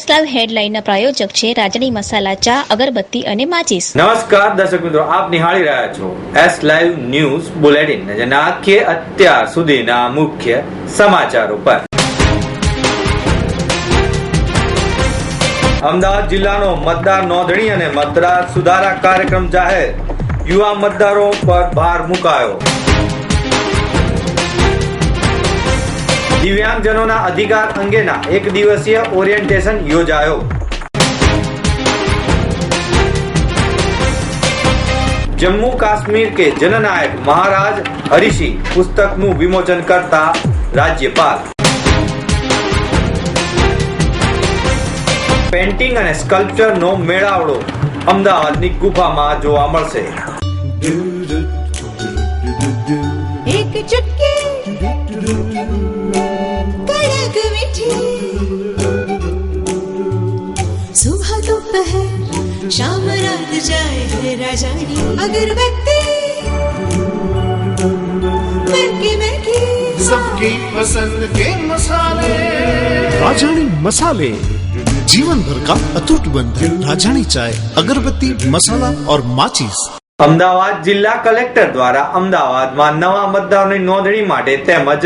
S club હેડલાઇનના પ્રાયોજક છે રાજની મસાલા ચા, અગરબત્તી અને માચીસ. નમસ્કાર, દર્શક મિત્રો, આપ નિહાળી રહ્યા છો એસ લાઈવ ન્યૂઝ બુલેટિન નજર નાખીએ અત્યાર સુધીના મુખ્ય સમાચારો પર. અમદાવાદ જિલ્લાનો મતદાર નોંધણી અને મતદાર સુધારા કાર્યક્રમ જાહેર. યુવા મતદારો પર ભાર મુકાયો. દિવ્યાંગજનોના અધિકાર અંગેના એક દિવસીય ઓરિએન્ટેશન યોજાયો. જમ્મુ કાશ્મીર કે જનનાયક મહારાજ હરિસિંહ પુસ્તકનું વિમોચન કરતા રાજ્યપાલ. પેન્ટિંગ અને સ્કલ્પચરનો મેળાવડો અમદાવાદની ગુફામાં જોવા મળશે. राजानी अगरबत्ती महके महके सबकी पसंद के मसाले। राजानी मसाले जीवन भर का अतुट बंधन। राजानी चाय अगरबत्ती मसाला और माचिस। અમદાવાદ જિલ્લા કલેક્ટર દ્વારા અમદાવાદમાં નવા મતદારોની નોંધણી માટે તેમજ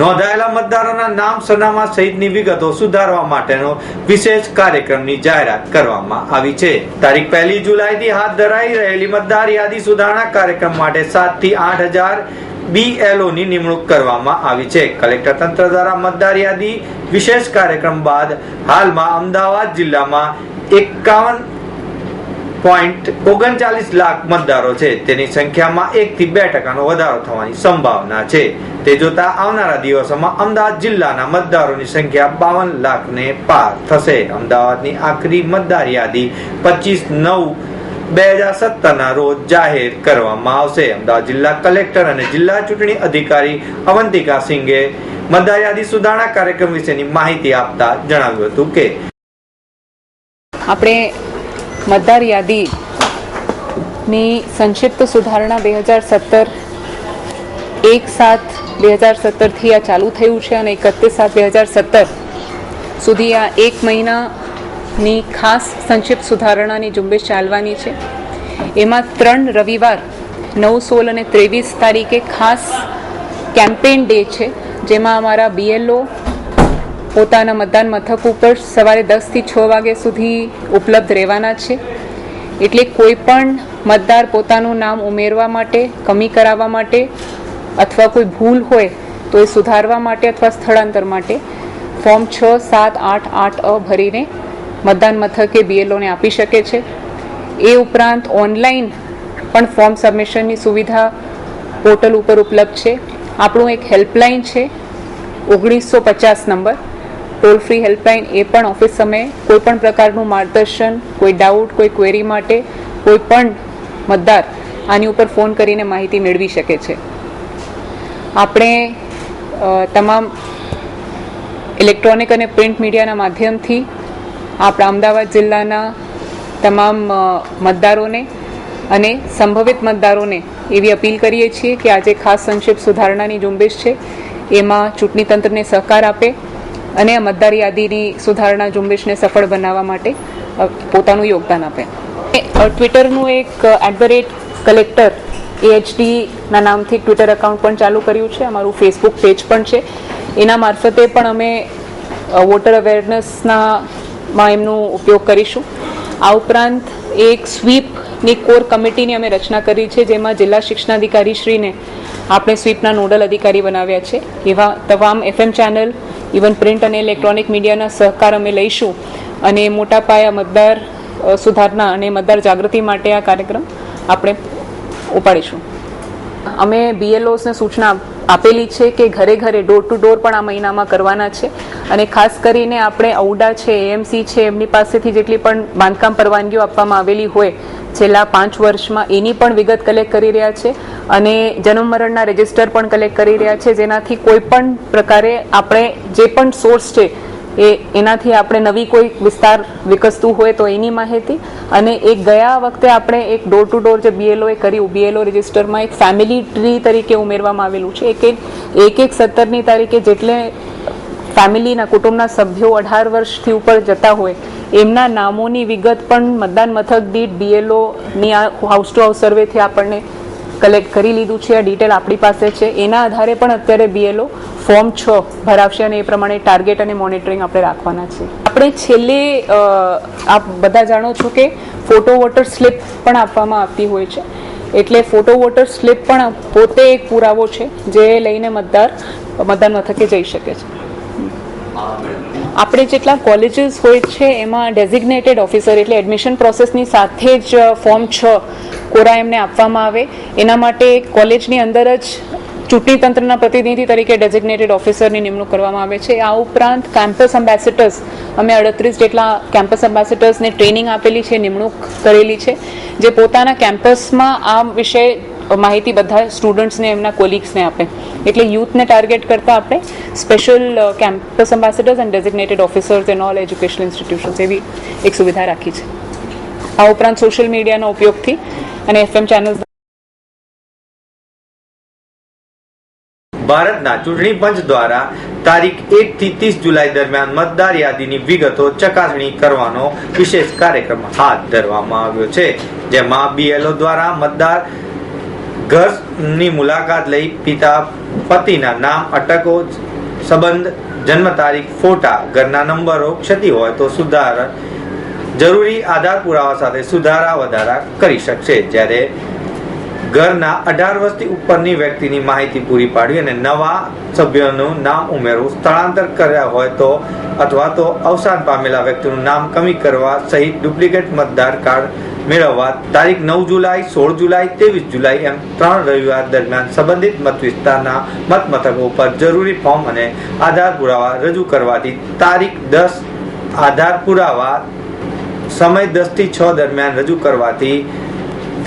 નોંધાયેલા મતદારોના નામ સરનામા સહિતની વિગતો સુધારવા માટેનો વિશેષ કાર્યક્રમની જાહેરાત કરવામાં આવી છે. તારીખ પહેલી જુલાઈથી હાથ ધરાઈ રહેલી મતદાર યાદી સુધારણા કાર્યક્રમ માટે સાતથી આઠ હજાર બીએલઓની નિમણૂક કરવામાં આવી છે. કલેક્ટર તંત્ર દ્વારા મતદાર યાદી વિશેષ કાર્યક્રમ બાદ હાલમાં અમદાવાદ જિલ્લામાં એકાવન પોઈન્ટ ઓગણચાલીસ લાખ મતદારો છે. તેની સંખ્યામાં એક થી બે ટકાનો વધારો થવાની સંભાવના છે. તે જોતા આવનારા દિવસોમાં અમદાવાદ જિલ્લાના મતદારોની સંખ્યા બાવન લાખને પાર થશે. અમદાવાદની આખરી મતદાર યાદી પચીસ નવ બે હજાર સત્તરના રોજ જાહેર કરવામાં આવશે. અમદાવાદ જિલ્લા કલેક્ટર અને જિલ્લા ચૂંટણી અધિકારી અવંતિકા સિંઘે મતદાર યાદી સુધારણા કાર્યક્રમ વિશેની માહિતી આપતા જણાવ્યું હતું કે આપણે મતદાર યાદીની સંક્ષિપ્ત સુધારણા બે હજાર સત્તર, એક સાત બે હજાર સત્તરથી આ ચાલુ થયું છે અને એકત્રીસ સાત બે હજાર સત્તર સુધી આ એક મહિનાની ખાસ સંક્ષિપ્ત સુધારણાની ઝુંબેશ ચાલવાની છે. એમાં ત્રણ રવિવાર, નવ સોળ અને ત્રેવીસ તારીખે ખાસ કેમ્પેન ડે છે, જેમાં અમારા બીએલઓ પોતાના મતદાન મથક ઉપર સવારે દસથી છ વાગ્યા સુધી ઉપલબ્ધ રહેવાના છે. એટલે કોઈ પણ મતદાર પોતાનું નામ ઉમેરવા માટે, કમી કરાવવા માટે અથવા કોઈ ભૂલ હોય તો એ સુધારવા માટે અથવા સ્થળાંતર માટે ફોર્મ છ, સાત, આઠ આઠ, અ ભરીને મતદાન મથકે બીએલઓને આપી શકે છે. એ ઉપરાંત ઓનલાઈન પણ ફોર્મ સબમિશનની સુવિધા પોર્ટલ ઉપર ઉપલબ્ધ છે. આપણું એક હેલ્પલાઇન છે. ઓગણીસો પચાસ નંબર. ટોલ ફ્રી હેલ્પલાઇન એ પણ ઓફિસ સમયે કોઈ પણ પ્રકારનું માર્ગદર્શન, કોઈ ડાઉટ, કોઈ ક્વેરી માટે કોઈ પણ મતદાર આની ઉપર ફોન કરીને માહિતી મેળવી શકે છે. આપણે તમામ ઇલેક્ટ્રોનિક અને પ્રિન્ટ મીડિયાના માધ્યમથી આપણા અમદાવાદ જિલ્લાના તમામ મતદારોને અને સંભવિત મતદારોને એવી અપીલ કરીએ છીએ કે આજે ખાસ સંક્ષિપ્ત સુધારણાની ઝુંબેશ છે. એમાં ચૂંટણી તંત્રને સહકાર આપે અને આ મતદાર યાદીની સુધારણા ઝુંબેશને સફળ બનાવવા માટે પોતાનું યોગદાન આપે. ટ્વિટરનું એક એટ ધ રેટ કલેક્ટર એએચડીના નામથી ટ્વિટર એકાઉન્ટ પણ ચાલુ કર્યું છે. અમારું ફેસબુક પેજ પણ છે. એના મારફતે પણ અમે વોટર અવેરનેસના માં એમનો ઉપયોગ કરીશું. આ ઉપરાંત એક સ્વીપની કોર કમિટીની અમે રચના કરી છે, જેમાં જિલ્લા શિક્ષણાધિકારી શ્રીને આપણે સ્વીપના નોડલ અધિકારી બનાવ્યા છે. એવા તમામ એફએમ ચેનલ ઇવન પ્રિન્ટ અને ઇલેક્ટ્રોનિક મીડિયાના સહકાર અમે લઈશું. અને મોટા પાયા મતદાર સુધારના અને મતદાર જાગૃતિ માટે આ કાર્યક્રમ આપણે ઉપાડીશું. અમે બીએલઓસને સૂચના આપેલી છે કે ઘરે ઘરે ડોર ટુ ડોર પણ આ મહિનામાં કરવાના છે. અને ખાસ કરીને આપણે ઔડા છે એએમસી છે, એમની પાસેથી જેટલી પણ બાંધકામ પરવાનગીઓ આપવામાં આવેલી હોય છેલ્લા પાંચ વર્ષમાં એની પણ વિગત કલેક્ટ કરી રહ્યા છે અને જન્મ મરણના રજિસ્ટર પણ કલેક્ટ કરી રહ્યા છે. જેનાથી કોઈ પણ પ્રકારે આપણે જે પણ સોર્સ છે એ એનાથી આપણે નવી કોઈ વિસ્તાર વિકસતું હોય તો એની માહિતી. અને એ ગયા વખતે આપણે એક ડોર ટુ ડોર જે બીએલઓ એ કર્યું બીએલઓ રજિસ્ટરમાં એક ફેમિલી ટ્રી તરીકે ઉમેરવામાં આવેલું છે. એક એક એક એક સત્તરની તારીખે જેટલે ફેમિલીના કુટુંબના સભ્યો અઢાર વર્ષથી ઉપર જતા હોય એમના નામોની વિગત પણ મતદાન મથક દીઠ બીએલઓની આ હાઉસ ટુ હાઉસ સર્વેથી આપણને કલેક્ટ કરી લીધું છે. આ ડિટેલ આપણી પાસે છે. એના આધારે પણ અત્યારે બીએલઓ ફોર્મ છ ભરાવશે અને એ પ્રમાણે ટાર્ગેટ અને મોનિટરિંગ આપણે રાખવાના છે. આપણે છેલ્લે આપ બધા જાણો છો કે ફોટો વોટર સ્લિપ પણ આપવામાં આવતી હોય છે. એટલે ફોટો વોટર સ્લિપ પણ પોતે એક પુરાવો છે, જે લઈને મતદાર, મતદાન મથકે જઈ શકે છે. આપણે જેટલા કોલેજીસ હોય છે, એમાં ડેઝિગ્નેટેડ ઓફિસર એટલે એડમિશન પ્રોસેસની સાથે જ ફોર્મ છ કોરા એમને આપવામાં આવે. એના માટે કોલેજની અંદર જ ચૂંટણી તંત્રના પ્રતિનિધિ તરીકે ડેઝિગ્નેટેડ ઓફિસરની નિમણૂક કરવામાં આવે છે. આ ઉપરાંત કેમ્પસ એમ્બેસેડર્સ અમે અડત્રીસ જેટલા કેમ્પસ એમ્બેસેડર્સને ટ્રેનિંગ આપેલી છે, નિમણૂક કરેલી છે. જે પોતાના કેમ્પસમાં આ વિશે માહિતી બધા સ્ટુડન્ટ્સને એમના કોલિગ્સને આપે. એટલે યુથને ટાર્ગેટ કરતાં આપણે special campus ambassadors and designated officers in all educational institutions એવી એક સુવિધા રાખી છે. આ ઉપરાંત સોશિયલ મીડિયાના ઉપયોગથી અને એફએમ ચેનલ્સ ભારતના ચૂંટણી પંચ દ્વારા તારીખ એક થી ત્રીસ જુલાઈ દરમિયાન મતદાર યાદીની વિગતો ચકાસણી કરવાનો વિશેષ કાર્યક્રમ હાથ ધરવામાં આવ્યો છે, જેમાં બીએલઓ દ્વારા મતદાર ઘરની મુલાકાત લઈ પિતા પતિના નામ અટકો સંબંધ, જન્મ તારીખ, ફોટા, ઘરના નંબરો, ક્ષતિ હોય તો સુધાર, જરૂરી આધાર પુરાવા સાથે સુધારા વધારા કરી શકશે. જ્યારે ઘરના અઢાર વર્ષથી ઉપરની વ્યક્તિની માહિતી પૂરી પાડવી અને નવા સભ્યનું નામ ઉમેરવું સ્થળાંતર કર્યા હોય તો અથવા તો અવસાન પામેલા વ્યક્તિનું નામ કમી કરવા સહિત ડુપ્લિકેટ મતદાર કાર્ડ મેળવવા તારીખ નવ જુલાઈ, સોળ જુલાઈ, ત્રેવીસ જુલાઈ એમ ત્રણ રવિવાર દરમિયાન સંબંધિત મત વિસ્તારના મત મથકો પર જરૂરી ફોર્મ અને આધાર પુરાવા રજૂ કરવાથી તારીખ દસ, આધાર પુરાવા સમય દસથી છ દરમિયાન રજૂ કરવાથી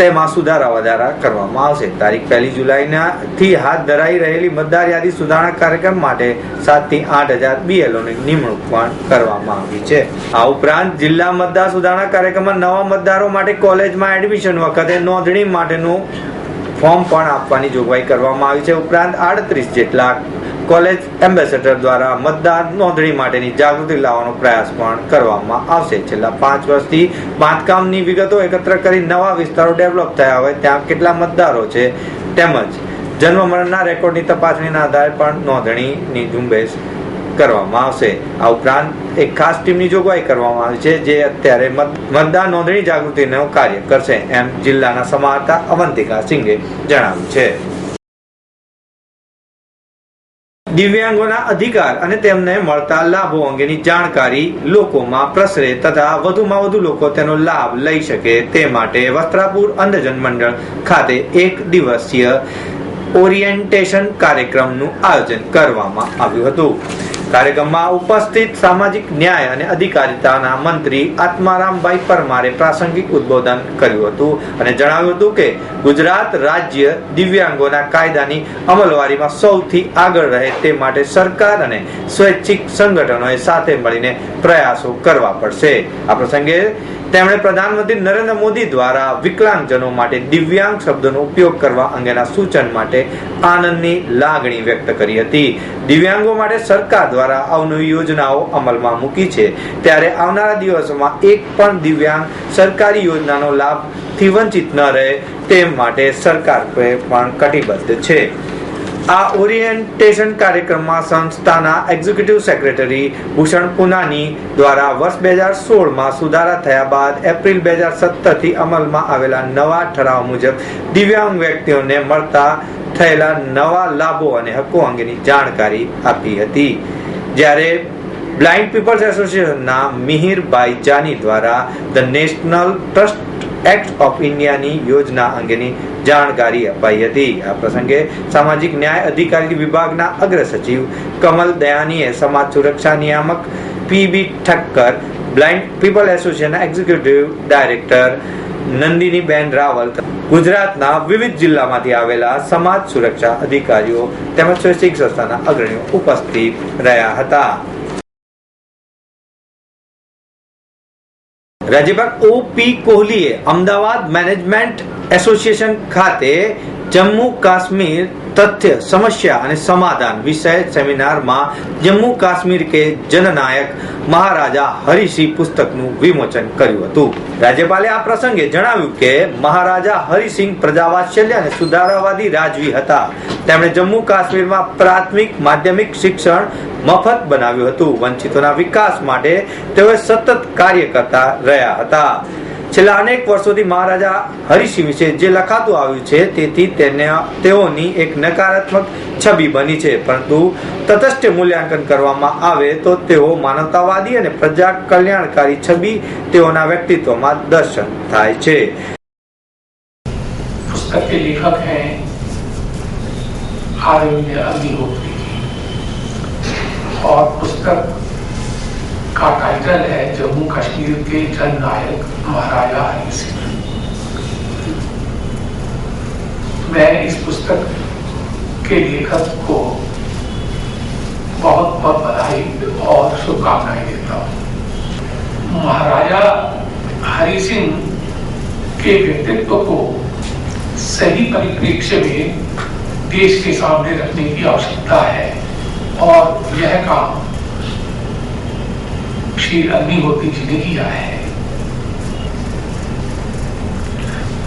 તેમાં સુધારા વધારા કરવામાં આવશે. તારીખ પહેલી જુલાઈના થી હાથ ધરાઈ રહેલી મતદાર યાદી સુધારણા કાર્યક્રમ માટે સાતથી આઠ હજાર બીએલઓની નિમણૂક પણ કરવામાં આવી છે. આ ઉપરાંત જિલ્લા મતદાર સુધારણા કાર્યક્રમમાં નવા મતદારો માટે કોલેજમાં એડમિશન વખતે નોંધણી માટેનું ફોર્મ પણ આપવાની જોગવાઈ કરવામાં આવી છે. ઉપરાંત આડત્રીસ જેટલા કોલેજ એમ્બેસેડર દ્વારા મતદાર નોંધણી માટેની જાગૃતિ લાવવાનો પ્રયાસ પણ કરવામાં આવશે. છેલ્લા પાંચ વર્ષથી બાંધકામની વિગતો એકત્ર કરી નવા વિસ્તારો ડેવલપ થયા હોય ત્યાં કેટલા મતદારો છે તેમજ જન્મ મરણના રેકોર્ડની તપાસણીના આધારે પણ નોંધણીની ઝુંબેશ કરવામાં આવશે. આ ઉપરાંત એક ખાસ ટીમની જોગવાઈ કરવામાં આવી છે, જે અત્યારે મતદાન નોંધણી જાગૃતિનું કાર્ય કરશે, એમ જિલ્લાના સમાહર્તા અવંતિકા સિંઘે જણાવ્યું છે. દિવ્યાંગોના અધિકાર અને તેમને મળતા લાભો અંગેની જાણકારી લોકોમાં પ્રસરે તથા વધુમાં વધુ લોકો તેનો લાભ લઈ શકે તે માટે વસ્ત્રાપુર અંધજન મંડળ ખાતે એક દિવસીય ઓરિએન્ટેશન કાર્યક્રમનું આયોજન કરવામાં આવ્યું હતું. કાર્યક્રમમાં ઉપસ્થિત સામાજિક ન્યાય અને અધિકારિતાના મંત્રી આત્મારામભાઈ પરમારે પ્રાસંગિક ઉદ્બોધન કર્યું હતું અને જણાવ્યું હતું કે ગુજરાત રાજ્ય દિવ્યાંગોના કાયદાની અમલવારીમાં સૌથી આગળ રહે તે માટે સરકાર અને સ્વૈચ્છિક સંગઠનોએ સાથે મળીને પ્રયાસો કરવા પડશે. આ પ્રસંગે તેમણે પ્રધાનમંત્રી નરેન્દ્ર મોદી દ્વારા વિકલાંગજનો માટે દિવ્યાંગ શબ્દનો ઉપયોગ કરવા અંગેના સૂચન માટે આનંદની લાગણી વ્યક્ત કરી હતી. દિવ્યાંગો માટે સરકાર દ્વારા અવનવી યોજનાઓ અમલમાં મૂકી છે. ત્યારે આવનારા દિવસોમાં એક પણ દિવ્યાંગ સરકારી યોજનાનો લાભથી વંચિત ન રહે તે માટે સરકાર પણ કટિબદ્ધ છે. આ ઓરિએન્ટેશન કાર્યક્રમમાં સંસ્થાના એક્ઝિક્યુટિવ સેક્રેટરી ભૂષણ પુનાની દ્વારા વર્ષ બે હજાર સોળમાં સુધારા થયા બાદ એપ્રિલ બે હજાર સત્તરથી અમલમાં આવેલા નવા ઠરાવ મુજબ દિવ્યાંગ વ્યક્તિઓને મળતા થયેલા નવા લાભો અને હકો અંગેની જાણકારી આપી હતી. જ્યારે બ્લાઇન્ડ પીપલ્સ એસોસિએશનના મિહિરભાઈ જાની દ્વારા the national trust act of ઇન્ડિયાની યોજના અંગેની જાણકારી અપાઈ હતી. આ પ્રસંગે સામાજિક ન્યાય અધિકારી વિભાગના અગ્ર સચિવ કમલ દયાનીએ સમાજ સુરક્ષા નિયામક પીબી ઠક્કર, બ્લાઇન્ડ પીપલ એસોસિએશનના એક્ઝિક્યુટિવ ડાયરેક્ટર નંદિનીબેન રાવલ ગુજરાતના વિવિધ જિલ્લામાંથી આવેલા સમાજ સુરક્ષા અધિકારીઓ તેમજ સ્વૈચ્છિક સંસ્થાના અગ્રણીઓ ઉપસ્થિત રહ્યા હતા. રાજ્યપાલ ઓપી કોહલીએ અમદાવાદ મેનેજમેન્ટ એસોસિએશન ખાતે જમ્મુ કાશ્મીર તથ્ય, સમસ્યા અને સમાધાન વિષય સેમિનારમાં જમ્મુ કાશ્મીર કે જનનાયક મહારાજા હરિસિંહ પુસ્તકનું વિમોચન કર્યું હતું. રાજ્યપાલે આ પ્રસંગે જણાવ્યું કે મહારાજા હરિસિંહ પ્રજાવાત્સલ્ય અને સુધારાવાદી રાજવી હતા. તેમણે જમ્મુ કાશ્મીરમાં પ્રાથમિક માધ્યમિક શિક્ષણ મફત બનાવ્યું હતું. વંચિતોના વિકાસ માટે તેઓએ સતત કાર્ય કરતા રહ્યા હતા. છેલ્લા અનેક વર્ષોથી મહારાજા હરિસિંહ વિશે જે લખાતું આવ્યું છે તેથી તેને તેઓની એક નકારાત્મક છબી બની છે પરંતુ તટસ્થ મૂલ્યાંકન કરવામાં આવે તો તેઓ માનવતાવાદી અને પ્રજા કલ્યાણકારી છબી તેઓના વ્યક્તિત્વમાં દર્શન થાય છે पुस्तक के लेखक हैं आर्य अग्निहोत्री और पुस्तक का टाइटल है जम्मू कश्मीर के जननायक महाराजा हरि सिंह मैं इस पुस्तक के लेखक को बहुत बहुत बधाई और शुभकामनाएँ देता हूँ। महाराजा हरि सिंह के व्यक्तित्व को सही परिप्रेक्ष्य में देश के सामने रखने की आवश्यकता है और यह काम श्री अग्निहोत्री जी ने किया है।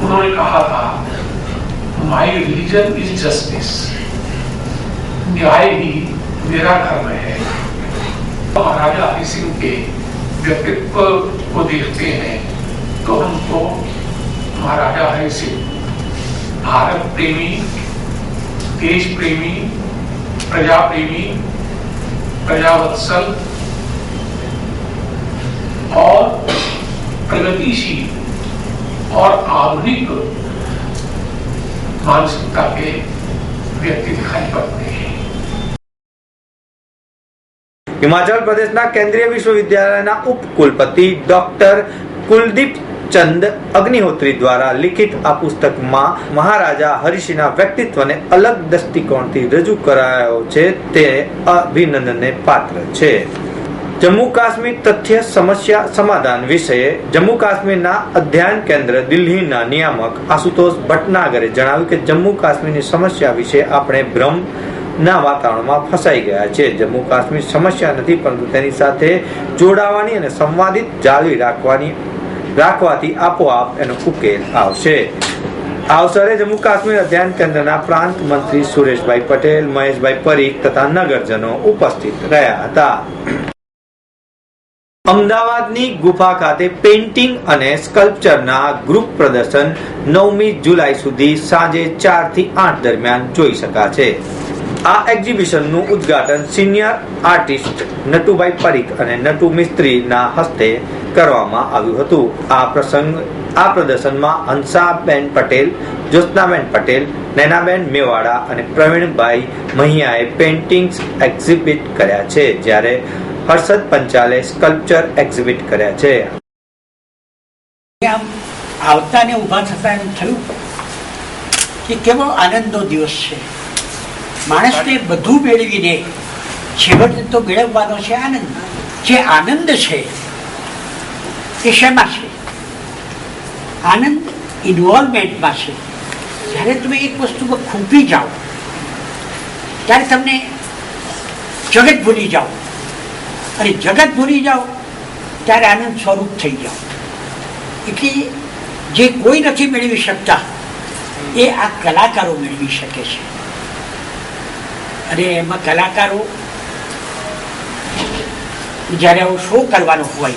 उन्होंने कहा था माई रिलीजन इज़ जस्टिस न्याय ही मेरा धर्म है। महाराजा हरि सिंह के व्यक्तित्व को देखते हैं तो हमको महाराजा हरि सिंह, भारत प्रेमी, देश प्रेमी, प्रजा प्रेमी, प्रजावत्सल प्रगतिशील और आधुनिक मानसिकता के व्यक्ति दिखाई पड़ते हैं હિમાચલ પ્રદેશના કેન્દ્રીય વિશ્વવિદ્યાલયના ઉપકુલપતિ ડોક્ટર કુલદીપ ચંદ અગ્નિહોત્રી દ્વારા લિખિત આ પુસ્તકમાં મહારાજા હરિસિંહના વ્યક્તિત્વને અલગ દ્રષ્ટિકોણથી રજૂ કરાયો છે તે અભિનંદનને પાત્ર છે જમ્મુ કાશ્મીર તથ્ય સમસ્યા સમાધાન વિષયે જમ્મુ કાશ્મીરના અધ્યયન કેન્દ્ર દિલ્હીના નિયામક આશુતોષ ભટનાગરે જણાવ્યું કે જમ્મુ કાશ્મીરની સમસ્યા વિશે આપણે ભ્રમ ના વાતાવરણમાં ફસાઈ ગયા છે. જમ્મુ કાશ્મીર સમસ્યા નથી, પરંતુ તેની સાથે જોડાવાની અને સંવાદિત જાળવી રાખવાની, રાખવાથી આપોઆપ એનો ઉકેલ આવશે. આ અવસરે જમ્મુ કાશ્મીર અધ્યયન કેન્દ્રના પ્રાંત મંત્રી સુરેશભાઈ પટેલ, મહેશભાઈ પરીખ તથા નગરજનો ઉપસ્થિત રહ્યા હતા. અમદાવાદની ગુફા ખાતે પેઇન્ટિંગ અને સ્કલ્પચરના ગ્રુપ પ્રદર્શન નવમી જુલાઈ સુધી સાંજે ચારથી આઠ દરમિયાન જોઈ શકાશે. આ એક્ઝિબિશનનું ઉદ્ઘાટન સિનિયર આર્ટિસ્ટ નટુભાઈ પરીખ અને નટુ મિસ્ત્રીના હસ્તે કરવામાં આવ્યું હતું. આ પ્રસંગ, આ પ્રદર્શનમાં હંસાબેન પટેલ જ્યોત્સનાબેન પટેલ, નૈનાબેન મેવાડા અને પ્રવીણભાઈ મહિયાએ પેઇન્ટિંગ્સ એક્ઝિબિટ કર્યા છે. જ્યારે હર્ષદ પંચાલે સ્કલ્પચર એક્ઝિબિટ કર્યા છે. આમ આવતા થતા એમ થયું કે કેવો આનંદનો દિવસ છે. માણસને બધું મેળવીને છેવટે તો મેળવવાનો છે આનંદ. જે આનંદ છે, એ શેમાં છે? આનંદ ઇન્વોલ્વમેન્ટમાં છે. જ્યારે તમે એક વસ્તુમાં ખૂંપી જાઓ, ત્યારે તમને જગત ભૂલી જાઓ. અને જગત ભૂલી જાઓ, ત્યારે આનંદ સ્વરૂપ થઈ જાઓ. એટલે જે કોઈ નથી મેળવી શકતા, એ આ કલાકારો મેળવી શકે છે. અને એમાં કલાકારો, જ્યારે આવો શો કરવાનો હોય,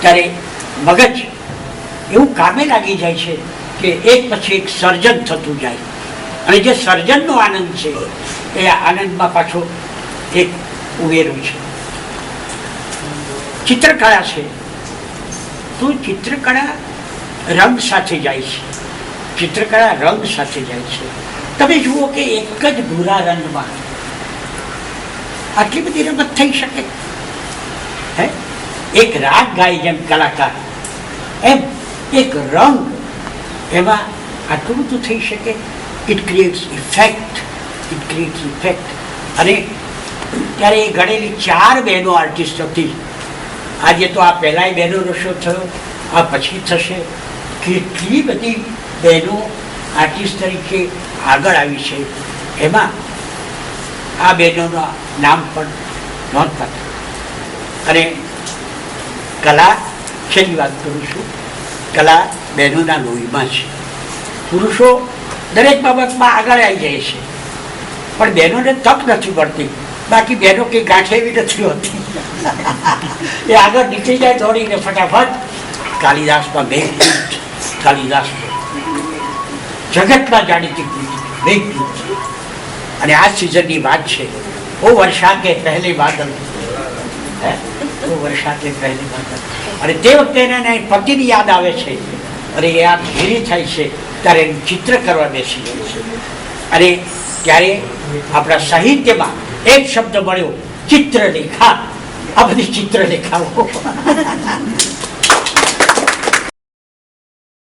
ત્યારે મગજ એવું કામે લાગી જાય છે કે એક પછી એક સર્જન થતું જાય. અને જે સર્જનનો આનંદ છે, એ આનંદમાં પાછો એક ઉમેરો છે. ચિત્રકળા છે. તો ચિત્રકળા રંગ સાથે જાય છે. ચિત્રકળા રંગ સાથે જાય છે. તમે જુઓ કે એક જ ભૂરા રંગમાં આટલી બધી રમત થઈ શકે? હે? એક રાગ ગાય જેમ કલાકાર. એમ એક રંગ એમાં આટલું બધું થઈ શકે? It creates effect it creates effect અને ત્યારે એ ગણેલી ચાર બહેનો આર્ટિસ્ટ હતી. આજે તો આ પહેલાંય બહેનો રસો થયો, આ પછી થશે. કેટલી બધી બહેનો આર્ટિસ્ટ તરીકે આગળ આવી છે, એમાં આ બહેનોના નામ પણ નોંધપાત્ર. અને કલા છેલ્લી વાત કરું છું? કલા બહેનોના લોહીમાં છે. પુરુષો દરેક બાબતમાં આગળ આવી જાય છે. પણ બહેનોને તક નથી પડતી બાકી બહેનો કંઈ ગાંઠે એવી નથી હોતી. એ આગળ નીકળી જાય દોડીને ફટાફટ. કાલિદાસમાં મેઘદૂત કાલિદાસ જગતમાં જાણીતી મેઘદૂત. અને આ સિઝનની વાત છે. ઓ વર્ષા કે પહેલી બાદલ ઓ વર્ષા કે પહેલી બાદલ અને તે વખતે એને પતિની યાદ આવે છે. અને એ આ ધીરી થાય છે. ત્યારે એનું ચિત્ર કરવા બેસી જાય છે. અને ત્યારે આપણા સાહિત્યમાં એક શબ્દ મળ્યો, ચિત્રલેખા. આ બધી ચિત્રલેખાઓ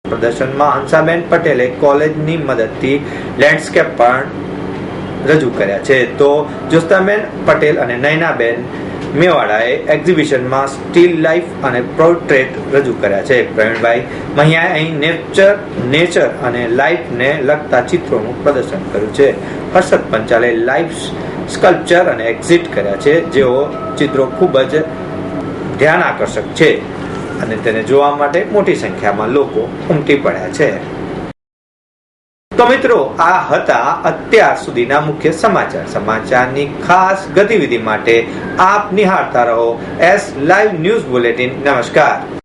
પ્રદર્શનમાં હંસાબેન પટેલે કોલેજની મદદથી લેન્ડસ્કેપ પણ રજૂ કર્યા છે. તો જોસ્તાબેન પટેલ અને નયનાબેન મેવાડાએ એક્ઝિબિશનમાં સ્ટીલ લાઈફ અને પોર્ટ્રેટ રજૂ કર્યા છે. પ્રવીણભાઈ મહિયાએ અહીં નેચર નેચર અને લાઈફને લગતા ચિત્રોનું પ્રદર્શન કર્યું છે. હર્ષદ પંચાલે લાઈફ સ્કલ્પચર અને એક્ઝિટ કર્યા છે. જેઓ ચિત્રો ખૂબ જ ધ્યાન આકર્ષક છે અને તેને જોવા માટે મોટી સંખ્યામાં લોકો ઉમટી પડ્યા છે. તો મિત્રો, આ હતા અત્યાર સુધીના મુખ્ય સમાચાર. સમાચારની ખાસ ગતિવિધિ માટે આપ નિહાળતા રહો એસ લાઈવ ન્યૂઝ બુલેટિન. નમસ્કાર.